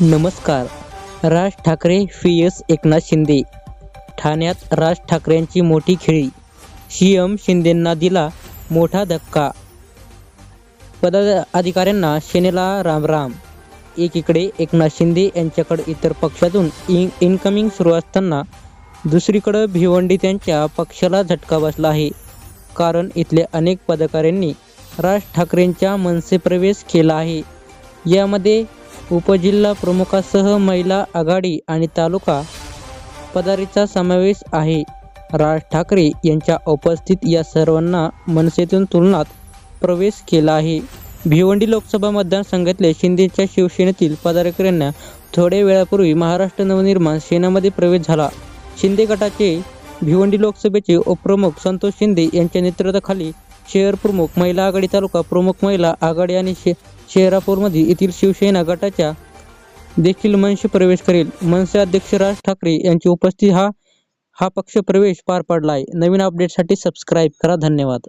नमस्कार. Raj Thackeray P S Eknath Shinde. ठाण्यात राज ठाकरेंची मोठी खेळी. सी एम शिंदेंना दिला मोठा धक्का. पदाधिकाऱ्यांना सेनेला रामराम. एकीकडे एकनाथ शिंदे यांच्याकडे इतर पक्षातून इन इनकमिंग सुरू असताना दुसरीकडं भिवंडी त्यांच्या पक्षाला झटका बसला आहे. कारण इथल्या अनेक पदाधिकाऱ्यांनी राज ठाकरेंच्या मनसे प्रवेश केला आहे. यामध्ये उपजिल्हा प्रमुखासह महिला आघाडी आणि तालुका पदारीचा समावेश आहे. राज ठाकरे यांच्या उपस्थित या सर्वांना मनसेतून तुलनात प्रवेश केला आहे. भिवंडी लोकसभा मतदारसंघातले शिंदेच्या शिवसेनेतील पदाधिकाऱ्यांना थोड्या वेळापूर्वी महाराष्ट्र नवनिर्माण सेनामध्ये प्रवेश झाला. शिंदे गटाचे भिवंडी लोकसभेचे उपप्रमुख संतोष शिंदे यांच्या नेतृत्वाखाली शहर प्रमुख महिला आघाडी तालुका प्रमुख महिला आघाडी आणि शे शहरापूरमध्ये येथील शिवसेना गटाच्या देखील मनसे प्रवेश करेल. मनसे अध्यक्ष राज ठाकरे यांची उपस्थिती हा हा पक्ष प्रवेश पार पडला आहे. नवीन अपडेटसाठी सबस्क्राईब करा. धन्यवाद.